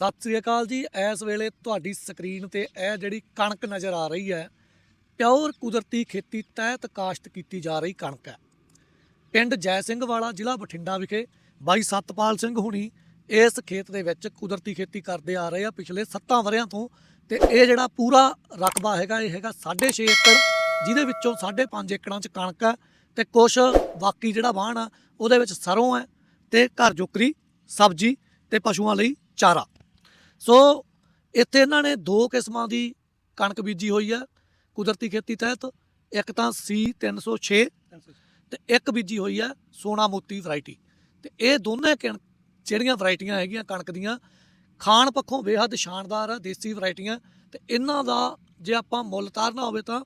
ਸਤਿ ਸ੍ਰੀ ਅਕਾਲ ਜੀ। ਇਸ ਵੇਲੇ ਤੁਹਾਡੀ ਸਕਰੀਨ ਤੇ ਇਹ ਜਿਹੜੀ ਕਣਕ ਨਜ਼ਰ ਆ ਰਹੀ ਹੈ, ਪਿਓਰ ਕੁਦਰਤੀ ਖੇਤੀ ਤਹਿਤ ਕਾਸ਼ਤ ਕੀਤੀ ਜਾ ਰਹੀ ਕਣਕ ਹੈ। ਪਿੰਡ ਜੈ ਸਿੰਘ ਵਾਲਾ ਜ਼ਿਲ੍ਹਾ ਬਠਿੰਡਾ ਵਿਖੇ ਬਾਈ ਸਤਪਾਲ ਸਿੰਘ ਹੁਣੀ ਇਸ ਖੇਤ ਦੇ ਵਿੱਚ ਕੁਦਰਤੀ ਖੇਤੀ ਕਰਦੇ ਆ ਰਹੇ ਆ ਪਿਛਲੇ 7 ਵਰਿਆਂ ਤੋਂ ਤੇ ਇਹ ਜਿਹੜਾ ਪੂਰਾ ਰਕਬਾ ਹੈਗਾ, ਇਹ ਹੈਗਾ 6.5 ਏਕੜ, ਜਿਹਦੇ ਵਿੱਚੋਂ 5.5 ਏਕੜਾਂ 'ਚ ਕਣਕ ਹੈ ਤੇ ਕੁਛ ਬਾਕੀ ਜਿਹੜਾ ਵਾਹਣ ਆ, ਉਹਦੇ ਵਿੱਚ ਸਰੋਂ ਹੈ ਤੇ ਘਰ ਜੋਕਰੀ, ਸਬਜ਼ੀ ਤੇ ਪਸ਼ੂਆਂ ਲਈ ਚਾਰਾ। ਸੋ ਇੱਥੇ ਇਹਨਾਂ ਨੇ ਦੋ ਕਿਸਮਾਂ ਦੀ ਕਣਕ ਬੀਜੀ ਹੋਈ ਹੈ, ਕੁਦਰਤੀ ਖੇਤੀ ਤਹਿਤ, ਇੱਕ ਤਾਂ ਸੀ 306 ਤੇ ਇੱਕ ਬੀਜੀ ਹੋਈ ਹੈ ਸੋਨਾ ਮੋਤੀ ਵੈਰਾਈਟੀ। ਤੇ ਇਹ ਦੋਨੇ ਕਣ- ਜਿਹੜੀਆਂ ਵੈਰਾਈਟੀਆਂ ਹੈਗੀਆਂ ਕਣਕ ਦੀਆਂ, ਖਾਣ ਪੱਖੋਂ ਬੇਹੱਦ ਸ਼ਾਨਦਾਰ ਆ, ਦੇਸੀ ਵੈਰਾਈਟੀਆਂ, ਤੇ ਇਹਨਾਂ ਦਾ ਜੇ ਆਪਾਂ ਮੁੱਲ ਤਾਰਨਾ ਹੋਵੇ ਤਾਂ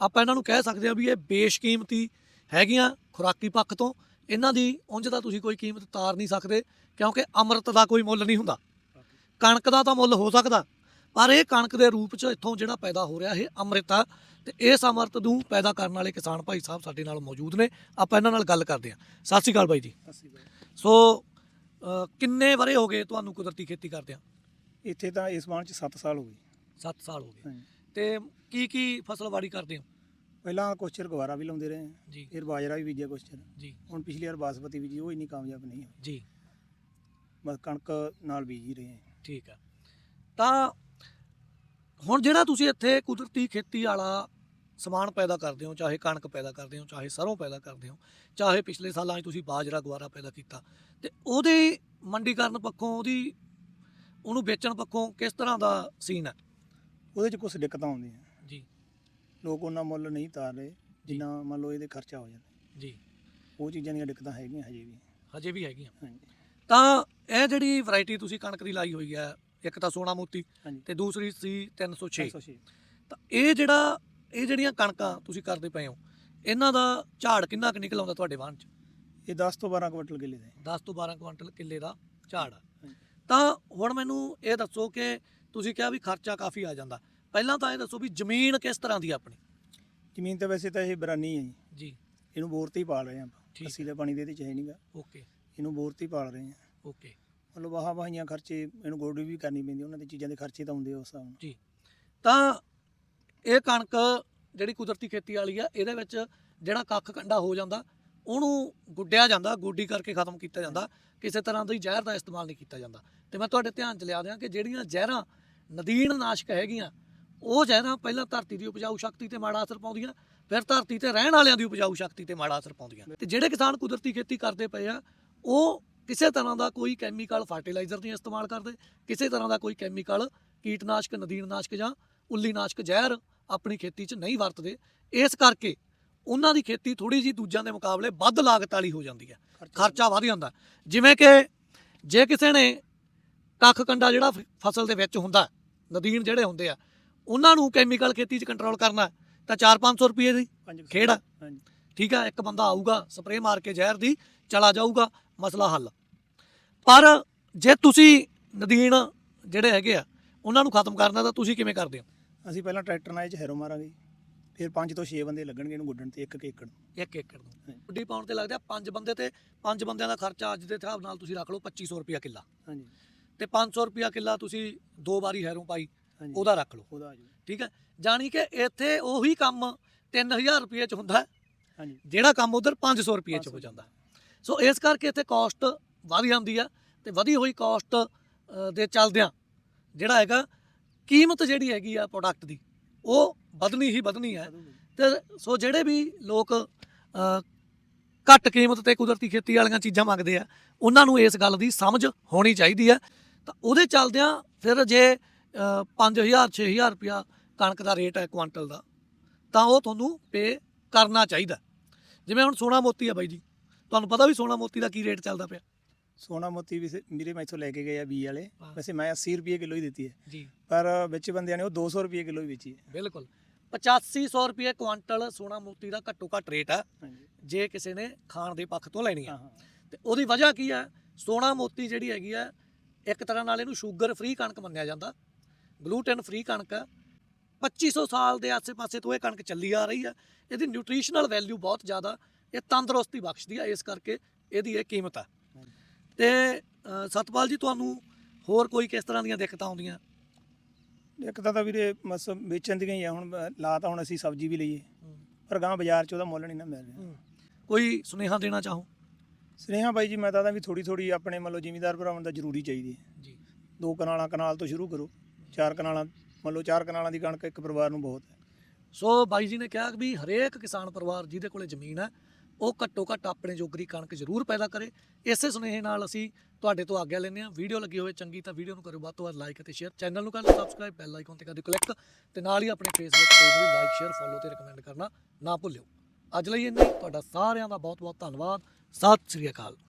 ਆਪਾਂ ਇਹਨਾਂ ਨੂੰ ਕਹਿ ਸਕਦੇ ਆ ਵੀ ਇਹ ਬੇਸ਼ਕੀਮਤੀ ਹੈਗੀਆਂ ਖੁਰਾਕੀ ਪੱਖ ਤੋਂ। ਇਹਨਾਂ ਦੀ ਉਂਝ ਤਾਂ ਤੁਸੀਂ ਕੋਈ ਕੀਮਤ ਤਾਰ ਨਹੀਂ ਸਕਦੇ, ਕਿਉਂਕਿ ਅੰਮ੍ਰਿਤ ਦਾ ਕੋਈ ਮੁੱਲ ਨਹੀਂ ਹੁੰਦਾ। ਕਣਕ ਦਾ ਤਾਂ ਮੁੱਲ ਹੋ ਸਕਦਾ। ਪਰ ਇਹ ਕਣਕ ਦੇ ਰੂਪ 'ਚ ਇੱਥੋਂ ਜਿਹੜਾ ਪੈਦਾ ਹੋ ਰਿਹਾ ਇਹ ਅੰਮ੍ਰਿਤ ਤੇ ਇਸ ਅੰਮ੍ਰਿਤ ਨੂੰ ਪੈਦਾ ਕਰਨ ਵਾਲੇ ਕਿਸਾਨ ਭਾਈ ਸਾਹਿਬ ਸਾਡੇ ਨਾਲ ਮੌਜੂਦ ਨੇ। ਆਪਾਂ ਇਹਨਾਂ ਨਾਲ ਗੱਲ ਕਰਦੇ ਹਾਂ। ਸਤਿ ਸ਼੍ਰੀ ਅਕਾਲ ਬਾਈ ਜੀ। ਸੋ ਕਿੰਨੇ ਵਰੇ ਹੋ ਗਏ ਤੁਹਾਨੂੰ ਕੁਦਰਤੀ ਖੇਤੀ ਕਰਦਿਆਂ ਇੱਥੇ ਤਾਂ ਇਸ ਵਾਣ ਚ 7 ਸਾਲ ਹੋ ਗਏ। 7 ਸਾਲ ਹੋ ਗਏ। ਤੇ ਕੀ ਕੀ ਫਸਲਵਾੜੀ ਕਰਦੇ ਹੋ? ਪਹਿਲਾਂ ਕੁਛ ਚਿਰ ਗਵਾਰਾ ਵੀ ਲਾਉਂਦੇ ਰਹੇ। ਜੀ। ਫਿਰ ਬਾਜਰਾ ਵੀ ਬੀਜਿਆ ਕੁਛ ਚਿਰ। ਜੀ। ਹੁਣ ਪਿਛਲੀ ਵਾਰ ਬਾਸਮਤੀ ਬੀਜੀ ਉਹ ਇੰਨੀ ਕਾਮਯਾਬ ਨਹੀਂ ਹੋਈ। ਜੀ। ਬਸ ਕਣਕ ਨਾਲ ਬੀਜ ਰਹੇ ਹਾਂ। ਠੀਕ ਆ। ਤਾਂ ਹੁਣ ਜਿਹੜਾ ਤੁਸੀਂ ਇੱਥੇ ਕੁਦਰਤੀ ਖੇਤੀ ਵਾਲਾ ਸਮਾਨ ਪੈਦਾ ਕਰਦੇ ਹੋ ਚਾਹੇ ਕਣਕ ਪੈਦਾ ਕਰਦੇ ਹੋ ਚਾਹੇ ਸਰੋਂ ਪੈਦਾ ਕਰਦੇ ਹੋ ਚਾਹੇ ਪਿਛਲੇ ਸਾਲਾਂ 'ਚ ਤੁਸੀਂ ਬਾਜਰਾ ਗਵਾਰਾ ਪੈਦਾ ਕੀਤਾ ਤੇ ਉਹਦੇ ਮੰਡੀਕਰਨ ਪੱਖੋਂ ਉਹਦੀ ਉਹਨੂੰ ਵੇਚਣ ਪੱਖੋਂ ਕਿਸ ਤਰ੍ਹਾਂ ਦਾ ਸੀਨ ਹੈ ਉਹਦੇ ਚ ਕੁਝ ਦਿੱਕਤਾਂ ਆਉਂਦੀਆਂ। ਜੀ। ਲੋਕ ਉਹਨਾਂ ਮੁੱਲ ਨਹੀਂ ਤਾਰ ਰਹੇ ਜਿੰਨਾ ਮੰਨ ਲਓ ਇਹਦੇ ਖਰਚਾ ਹੋ ਜਾਂਦਾ। ਜੀ। ਉਹ ਚੀਜ਼ਾਂ ਦੀਆਂ ਦਿੱਕਤਾਂ ਹੈਗੀਆਂ ਹਜੇ ਵੀ। ਹਜੇ ਵੀ ਹੈਗੀਆਂ। ਤਾਂ ਇਹ ਜਿਹੜੀ ਵੈਰਾਈਟੀ ਤੁਸੀਂ ਕਣਕ ਦੀ ਲਾਈ ਹੋਈ ਹੈ ਇੱਕ ਤਾਂ ਸੋਨਾ ਮੋਤੀ ਹਾਂਜੀ। ਤੇ ਦੂਸਰੀ ਸੀ 306 306 ਤਾਂ ਇਹ ਜਿਹੜਾ ਇਹ ਜਿਹੜੀਆਂ ਕਣਕਾਂ ਤੁਸੀਂ ਕਰਦੇ ਪਏ ਹੋ ਇਹਨਾਂ ਦਾ ਝਾੜ ਕਿੰਨਾ ਕੁ ਨਿਕਲ ਆਉਂਦਾ ਤੁਹਾਡੇ ਵਾਹਨ 'ਚ? ਇਹ 10 ਤੋਂ 12 ਕੁਇੰਟਲ ਕਿੱਲੇ ਦੇ 10 ਤੋਂ 12 ਕੁਇੰਟਲ ਕਿੱਲੇ ਦਾ ਝਾੜ। ਆ। ਤਾਂ ਹੁਣ ਮੈਨੂੰ ਇਹ ਦੱਸੋ ਕਿ ਤੁਸੀਂ ਕਿਹਾ ਵੀ ਖਰਚਾ ਕਾਫੀ ਆ ਜਾਂਦਾ। ਪਹਿਲਾਂ ਤਾਂ ਇਹ ਦੱਸੋ ਵੀ ਜ਼ਮੀਨ ਕਿਸ ਤਰ੍ਹਾਂ ਦੀ ਆ ਆਪਣੀ? ਜ਼ਮੀਨ ਤਾਂ ਵੈਸੇ ਤਾਂ ਇਹ ਬਰਾਨੀ ਹੈ ਜੀ। ਜੀ। ਇਹਨੂੰ ਬੋਰ ਤੇ ਹੀ ਪਾਲ ਰਹੇ ਹਾਂ ਠੀਕ ਅਸੀਂ ਦਾ ਪਾਣੀ ਦੇ ਇਹਦੇ ਚ ਹੈ ਨਹੀਂਗਾ ਓਕੇ। ਇਹਨੂੰ ਬੋਰ ਤੇ ਹੀ ਪਾਲ ਰਹੇ ਹਾਂ। ਓਕੇ ਮਤਲਬ ਵਾਹ ਵਾਹੀਆਂ ਖਰਚੇ ਇਹਨੂੰ ਗੋਡੀ ਵੀ ਕਰਨੀ ਪੈਂਦੀ ਉਹਨਾਂ ਦੀ ਚੀਜ਼ਾਂ ਦੇ ਖਰਚੇ ਤਾਂ ਆਉਂਦੇ ਉਸ ਹਿਸਾਬ ਨਾਲ। ਤਾਂ ਇਹ ਕਣਕ ਜਿਹੜੀ ਕੁਦਰਤੀ ਖੇਤੀ ਵਾਲੀ ਆ ਇਹਦੇ ਵਿੱਚ ਜਿਹੜਾ ਕੱਖ ਕੰਡਾ ਹੋ ਜਾਂਦਾ ਉਹਨੂੰ ਗੁੱਡਿਆ ਜਾਂਦਾ ਗੋਡੀ ਕਰਕੇ ਖਤਮ ਕੀਤਾ ਜਾਂਦਾ ਕਿਸੇ ਤਰ੍ਹਾਂ ਦੀ ਜ਼ਹਿਰ ਦਾ ਇਸਤੇਮਾਲ ਨਹੀਂ ਕੀਤਾ ਜਾਂਦਾ। ਤੇ ਮੈਂ ਤੁਹਾਡੇ ਧਿਆਨ 'ਚ ਲਿਆ ਦਿਆਂ ਕਿ ਜਿਹੜੀਆਂ ਜ਼ਹਿਰਾਂ ਨਦੀਨ ਨਾਸ਼ਕ ਹੈਗੀਆਂ ਉਹ ਜ਼ਹਿਰਾਂ ਪਹਿਲਾਂ ਧਰਤੀ ਦੀ ਉਪਜਾਊ ਸ਼ਕਤੀ ਤੇ ਮਾੜਾ ਅਸਰ ਪਾਉਂਦੀਆਂ ਫਿਰ ਧਰਤੀ ਤੇ ਰਹਿਣ ਵਾਲਿਆਂ ਦੀ ਉਪਜਾਊ ਸ਼ਕਤੀ ਤੇ ਮਾੜਾ ਅਸਰ ਪਾਉਂਦੀਆਂ। ਤੇ ਜਿਹੜੇ ਕਿਸਾਨ ਕੁਦਰਤੀ ਖੇਤੀ ਕਰਦੇ ਪਏ ਆ ਉਹ ਕਿਸੇ ਤਰ੍ਹਾਂ ਦਾ ਕੋਈ ਕੈਮੀਕਲ ਫਰਟੀਲਾਈਜ਼ਰ ਨਹੀਂ ਇਸਤੇਮਾਲ ਕਰਦੇ ਕਿਸੇ ਤਰ੍ਹਾਂ ਦਾ ਕੋਈ ਕੈਮੀਕਲ ਕੀਟਨਾਸ਼ਕ ਨਦੀਨਨਾਸ਼ਕ ਜਾਂ ਉੱਲੀਨਾਸ਼ਕ ਜ਼ਹਿਰ ਆਪਣੀ ਖੇਤੀ 'ਚ ਨਹੀਂ ਵਰਤਦੇ। ਇਸ ਕਰਕੇ ਉਹਨਾਂ ਦੀ ਖੇਤੀ ਥੋੜੀ ਜੀ ਦੂਜਿਆਂ ਦੇ ਮੁਕਾਬਲੇ ਵੱਧ ਲਾਗਤ ਵਾਲੀ ਹੋ ਜਾਂਦੀ ਹੈ। ਖਰਚਾ ਵਧ ਜਾਂਦਾ। ਜਿਵੇਂ ਕਿ ਜੇ ਕਿਸੇ ਨੇ ਕੱਖ ਕੰਡਾ ਜਿਹੜਾ ਫਸਲ ਦੇ ਵਿੱਚ ਹੁੰਦਾ ਨਦੀਨ ਜਿਹੜੇ ਹੁੰਦੇ ਆ ਉਹਨਾਂ ਨੂੰ ਕੈਮੀਕਲ ਖੇਤੀ 'ਚ ਕੰਟਰੋਲ ਕਰਨਾ ਤਾਂ 4-500 ਰੁਪਏ ਦੀ ਹਾਂਜੀ। ਠੀਕ ਆ ਇੱਕ ਬੰਦਾ ਆਊਗਾ ਸਪਰੇਅ ਮਾਰ ਕੇ ਜ਼ਹਿਰ ਦੀ ਚਲਾ ਜਾਊਗਾ ਮਸਲਾ ਹੱਲ। ਪਰ ਜੇ ਤੁਸੀਂ ਨਦੀਨ ਜਿਹੜੇ ਹੈਗੇ ਆ ਉਹਨਾਂ ਨੂੰ ਖਤਮ ਕਰਨਾ ਤਾਂ ਤੁਸੀਂ ਕਿਵੇਂ ਕਰਦੇ ਹੋ? ਅਸੀਂ ਪਹਿਲਾਂ ਟਰੈਕਟਰ ਨਾਲ ਇਹ ਚ ਹੈਰੋ ਮਾਰਾਂਗੇ। ਫਿਰ 5 ਤੋਂ 6 ਬੰਦੇ ਲੱਗਣਗੇ ਇਹਨੂੰ ਗੁੱਡਣ ਤੇ ਇੱਕ ਇੱਕ ਏਕੜ ਨੂੰ। ਇੱਕ ਏਕੜ ਨੂੰ। ਗੁੱਡੀ ਪਾਉਣ ਤੇ ਲੱਗਦਾ ਪੰਜ ਬੰਦੇ ਤੇ ਪੰਜ ਬੰਦਿਆਂ ਦਾ ਖਰਚਾ ਅੱਜ ਦੇ ਹਿਸਾਬ ਨਾਲ ਤੁਸੀਂ ਰੱਖ ਲਓ 2500 ਰੁਪਿਆ ਕਿੱਲਾ। ਹਾਂਜੀ। ਤੇ 500 ਰੁਪਿਆ ਕਿੱਲਾ ਤੁਸੀਂ ਦੋ ਵਾਰੀ ਹੈਰੋਂ ਪਾਈ ਹਾਂਜੀ। ਉਹਦਾ ਰੱਖ ਲਓ। ਉਹਦਾ ਆ ਜਾਊ। ਠੀਕ ਹੈ? ਜਾਣੀ ਕਿ ਇੱਥੇ ਉਹੀ ਕੰਮ 3000 ਰੁਪਏ ਚ ਹੁੰਦਾ ਹੈ, ਹਾਂਜੀ। ਜਿਹੜਾ ਕੰਮ ਉਧਰ 500 ਰੁਪਏ ਚ ਹੋ 500 ਜਾਂਦਾ। ਸੋ ਇਸ ਕਰਕੇ ਇੱਥੇ ਕਾਸਟ ਵਧ ਜਾਂਦੀ ਆ ਤੇ ਵਧੀ ਹੋਈ ਕਾਸਟ ਦੇ ਚੱਲਦਿਆਂ ਜਿਹੜਾ ਹੈਗਾ ਕੀਮਤ ਜਿਹੜੀ ਹੈਗੀ ਆ ਪ੍ਰੋਡਕਟ ਦੀ, ਉਹ ਵਧਣੀ ਹੀ ਵਧਣੀ ਹੈ ਤੇ ਸੋ ਜਿਹੜੇ ਵੀ ਲੋਕ ਘੱਟ ਕੀਮਤ ਤੇ ਕੁਦਰਤੀ ਖੇਤੀ ਵਾਲੀਆਂ ਚੀਜ਼ਾਂ ਮੰਗਦੇ ਆ, ਉਹਨਾਂ ਨੂੰ ਇਸ ਗੱਲ ਦੀ ਸਮਝ ਹੋਣੀ ਚਾਹੀਦੀ ਹੈ ਤਾਂ ਉਹਦੇ ਚੱਲਦਿਆਂ ਫਿਰ ਜੇ 5000 6000 ਰੁਪਿਆ ਕਣਕ ਦਾ ਰੇਟ ਹੈ ਕੁਆਂਟਲ ਦਾ, ਤਾਂ ਉਹ ਤੁਹਾਨੂੰ ਪੇ ਕਰਨਾ ਚਾਹੀਦਾ। ਜਿਵੇਂ ਹੁਣ ਸੋਨਾ ਮੋਤੀ ਆ ਬਾਈ ਜੀ। ਤੁਹਾਨੂੰ ਪਤਾ ਵੀ ਸੋਨਾ ਮੋਤੀ ਦਾ ਕੀ ਰੇਟ ਚੱਲਦਾ ਪਿਆ? ਸੋਨਾ ਮੋਤੀ ਵੀ ਮੇਰੇ ਮੈਥੋਂ ਲੈ ਕੇ ਗਏ ਆ ਬੀ ਵਾਲੇ। ਹਾਂ। ਵੈਸੇ ਮੈਂ 80 ਰੁਪਏ ਕਿਲੋ ਹੀ ਦਿੱਤੀ ਹੈ। ਜੀ। ਪਰ ਵਿੱਚ ਬੰਦਿਆਂ ਨੇ ਉਹ 200 ਰੁਪਏ ਕਿਲੋ ਹੀ ਵੇਚੀ ਹੈ। ਬਿਲਕੁਲ। 8500 ਰੁਪਏ ਕੁਆਂਟਲ ਸੋਨਾ ਮੋਤੀ ਦਾ ਘੱਟੋ ਘੱਟ ਰੇਟ ਆ। ਹਾਂਜੀ। ਜੇ ਕਿਸੇ ਨੇ ਖਾਣ ਦੇ ਪੱਖ ਤੋਂ ਲੈਣੀ ਆ। ਹਾਂ ਹਾਂ। ਤੇ ਉਹਦੀ ਵਜ੍ਹਾ ਕੀ ਹੈ ਸੋਨਾ ਮੋਤੀ ਜਿਹੜੀ ਹੈਗੀ ਆ ਇੱਕ ਤਰ੍ਹਾਂ ਨਾਲ ਇਹਨੂੰ ਸ਼ੂਗਰ ਫ੍ਰੀ ਕਣਕ ਮੰਨਿਆ ਜਾਂਦਾ। ਗਲੂਟਨ ਫ੍ਰੀ ਕਣਕ ਆ। 2500 ਸਾਲ ਦੇ ਆਸੇ-ਪਾਸੇ ਤੋਂ ਇਹ ਕਣਕ ਚੱਲੀ ਆ ਰਹੀ ਆ। ਇਹਦੀ ਨਿਊਟ੍ਰੀਸ਼ਨਲ ਵੈਲਿਊ ਬਹੁਤ ਜ਼ਿਆਦਾ। ਇਹ ਤੰਦਰੁਸਤੀ ਬਖਸ਼ਦੀ ਆ ਇਸ ਕਰਕੇ ਇਹਦੀ ਇਹ ਕੀਮਤ ਆ। ਤੇ ਸਤਪਾਲ ਜੀ ਤੁਹਾਨੂੰ ਹੋਰ ਕੋਈ ਕਿਸ ਤਰ੍ਹਾਂ ਦੀਆਂ ਦਿੱਕਤਾਂ ਆਉਂਦੀਆਂ? ਇੱਕ ਤਾਂ ਵੀਰੇ ਬਸ ਵੇਚਣ ਦੀਆਂ ਹੀ ਆ ਹੁਣ ਲਾ ਤਾਂ ਹੁਣ ਅਸੀਂ ਸਬਜ਼ੀ ਵੀ ਲਈਏ। ਪਰ ਗਾਂ ਬਾਜ਼ਾਰ 'ਚ ਉਹਦਾ ਮੁੱਲ ਨਹੀਂ ਨਾ ਮਿਲ ਰਿਹਾ। ਕੋਈ ਸੁਨੇਹਾ ਦੇਣਾ ਚਾਹੋ? ਸਨੇਹਾ ਬਾਈ ਜੀ ਮੈਂ ਤਾਂ ਵੀ ਥੋੜੀ ਥੋੜੀ ਆਪਣੇ ਮੰਨ ਲਓ ਜ਼ਿਮੀਦਾਰ ਭਰਾਵਾਂ ਦਾ ਜ਼ਰੂਰੀ ਚਾਹੀਦੀ ਹੈ। ਜੀ। ਦੋ ਕਨਾਲਾਂ ਕਨਾਲ ਤੋਂ ਸ਼ੁਰੂ ਕਰੋ। ਚਾਰ ਕਨਾਲਾਂ ਮੰਨ ਲਓ ਚਾਰ ਕਨਾਲਾਂ ਦੀ ਕਣਕ ਇੱਕ ਪਰਿਵਾਰ ਨੂੰ ਬਹੁਤ ਹੈ। ਸੋ ਬਾਈ ਜੀ ਨੇ ਕਿਹਾ ਕਿ ਵੀ ਹਰੇਕ ਕਿਸਾਨ ਪਰਿਵਾਰ ਜਿਹਦੇ ਕੋਲੇ ਜ਼ਮੀਨ ਹੈ ਉਹ ਘੱਟੋ ਘੱਟ ਆਪਣੇ ਜੋਗਰੀ ਕਣਕ ਜ਼ਰੂਰ ਪੈਦਾ ਕਰੇ। ਇਸੇ ਸੁਨੇਹੇ ਨਾਲ ਅਸੀਂ ਤੁਹਾਡੇ ਤੋਂ ਆਗਿਆ ਲੈਂਦੇ ਹਾਂ। ਵੀਡੀਓ ਲੱਗੀ ਹੋਵੇ ਚੰਗੀ ਤਾਂ ਵੀਡੀਓ ਨੂੰ ਕਰੋ ਵੱਧ ਤੋਂ ਵੱਧ ਲਾਈਕ ਅਤੇ ਸ਼ੇਅਰ ਚੈਨਲ ਨੂੰ ਕਰ ਲਓ ਸਬਸਕ੍ਰਾਈਬ ਬੈਲ ਆਈਕਨ ਤੇ ਕਰ ਦਿਓ ਕਲਿੱਕ ਤੇ ਨਾਲ ਹੀ ਆਪਣੇ ਫੇਸਬੁੱਕ ਪੇਜ ਵੀ ਲਾਈਕ ਸ਼ੇਅਰ ਫੋਲੋ ਤੇ ਰეკਮੈਂਡ ਕਰਨਾ ਨਾ ਭੁੱਲਿਓ। ਅੱਜ ਲਈ ਇੰਨਾ ਹੀ। ਤੁਹਾਡਾ ਸਾਰਿਆਂ ਦਾ ਬਹੁਤ ਬਹੁਤ ਧੰਨਵਾਦ। ਸਤਿ ਸ੍ਰੀ ਅਕਾਲ।